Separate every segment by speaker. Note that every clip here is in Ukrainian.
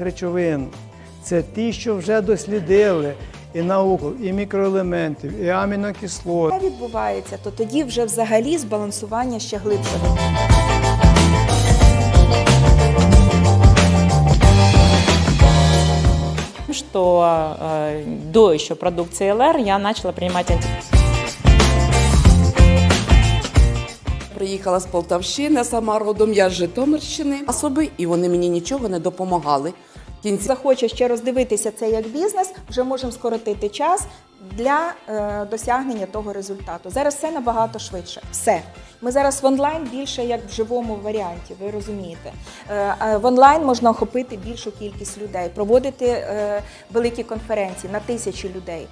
Speaker 1: речовин. Це ті, що вже дослідили і науку, і мікроелементів, і амінокислот.
Speaker 2: Це відбувається, то тоді вже взагалі збалансування ще глибше.
Speaker 3: что э, до еще продукции ЛР я начала принимать анти...
Speaker 4: Приїхала з Полтавщини, сама родом я з Житомирщини. Особи, і вони мені нічого не допомагали. Кінці
Speaker 2: Захоче ще роздивитися це як бізнес, вже можемо скоротити час для е, досягнення того результату. Зараз все набагато швидше. Все. Ми зараз в онлайн більше як в живому варіанті, ви розумієте. Е, в онлайн можна охопити більшу кількість людей, проводити е, великі конференції на тисячі людей,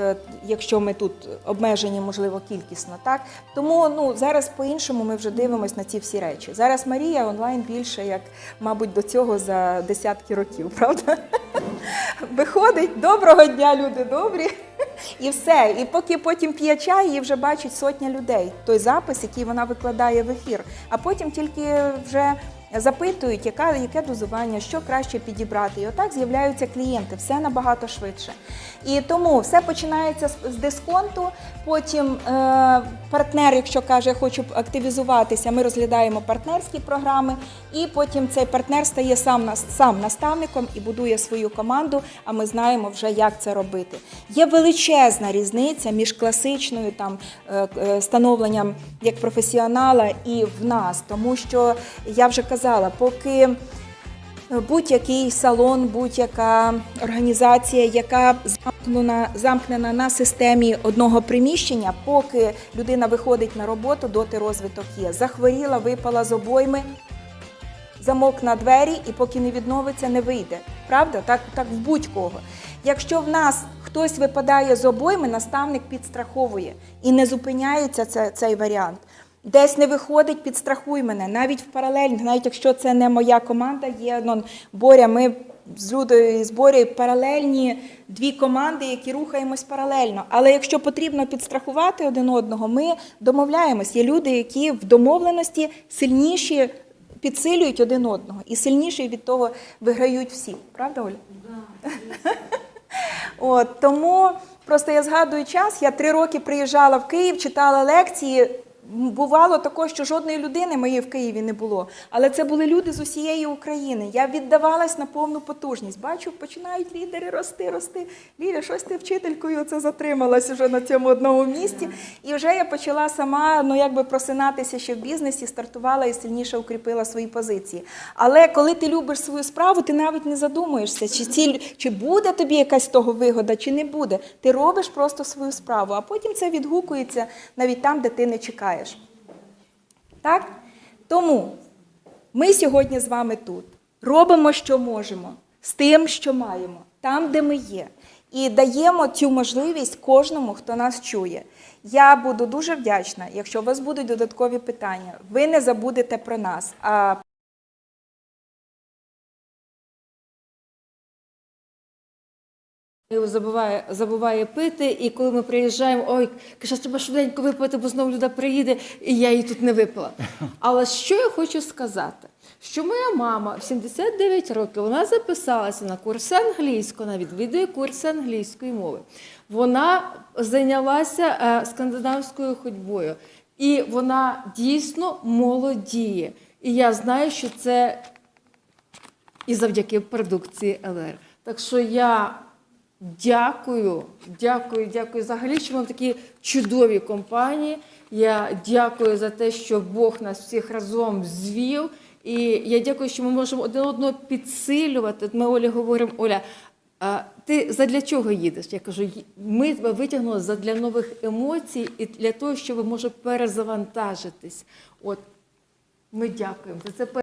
Speaker 2: е, якщо ми тут обмежені, можливо, кількісно. Так тому ну зараз по-іншому ми вже дивимося на ці всі речі. Зараз Марія онлайн більше, як мабуть, до цього за десятки років, правда? Виходить, доброго дня, люди добрі. І все. І поки потім п'є чай, її вже бачить сотня людей. Той запис, який вона викладає в ефір. А потім тільки вже запитують, яка, яке дозування, що краще підібрати. І отак з'являються клієнти, все набагато швидше. І тому все починається з, дисконту. Потім е, партнер, якщо каже, я хочу активізуватися, ми розглядаємо партнерські програми, і потім цей партнер стає сам сам наставником і будує свою команду. А ми знаємо вже, як це робити. Є величезна різниця між класичною там е, е, становленням як професіонала і в нас, тому що я вже казала, поки будь-який салон, будь-яка організація, яка замкнена, замкнена на системі одного приміщення, поки людина виходить на роботу, доти розвиток є. Захворіла, випала з обойми, замок на двері, і поки не відновиться, не вийде. Правда? Так, так в будь-кого. Якщо в нас хтось випадає з обойми, наставник підстраховує і не зупиняється це, цей варіант. Десь не виходить, підстрахуй мене. Навіть в паралельних, навіть якщо це не моя команда, є ну, Боря, ми з Людою і з Борєю паралельні дві команди, які рухаємось паралельно. Але якщо потрібно підстрахувати один одного, ми домовляємось. Є люди, які в домовленості сильніші підсилюють один одного і сильніші від того виграють всі. Правда, Оля? От тому просто я згадую час. Я три роки приїжджала в Київ, читала лекції. Бувало також, що жодної людини моєї в Києві не було, але це були люди з усієї України. Я віддавалась на повну потужність. Бачу, починають лідери рости, рости. Ліля, щось ти вчителькою це затрималась вже на цьому одному місці. І вже я почала сама ну якби просинатися ще в бізнесі, стартувала і сильніше укріпила свої позиції. Але коли ти любиш свою справу, ти навіть не задумуєшся, чи ці чи буде тобі якась того вигода, чи не буде. Ти робиш просто свою справу, а потім це відгукується навіть там, де ти не чекаєш. Так? Тому ми сьогодні з вами тут робимо, що можемо, з тим, що маємо, там, де ми є, і даємо цю можливість кожному, хто нас чує. Я буду дуже вдячна, якщо у вас будуть додаткові питання. Ви не забудете про нас.
Speaker 5: Забуває, забуває пити, і коли ми приїжджаємо, ой, каже, треба швиденько випити, бо знову люда приїде, і я її тут не випила. Але що я хочу сказати? Що моя мама в 79 років вона записалася на курси англійської, вона відвідує курси англійської мови. Вона зайнялася е, скандинавською ходьбою, і вона дійсно молодіє. І я знаю, що це і завдяки продукції ЛР. Так що я дякую, дякую, дякую взагалі, що ми в такій чудовій компанії. Я дякую за те, що Бог нас всіх разом звів. І я дякую, що ми можемо один одного підсилювати. Ми Олі говоримо, Оля. А ти задля чого їдеш? Я кажу, ми тебе витягнули задля нових емоцій і для того, щоб може перезавантажитись. От ми дякуємо за це.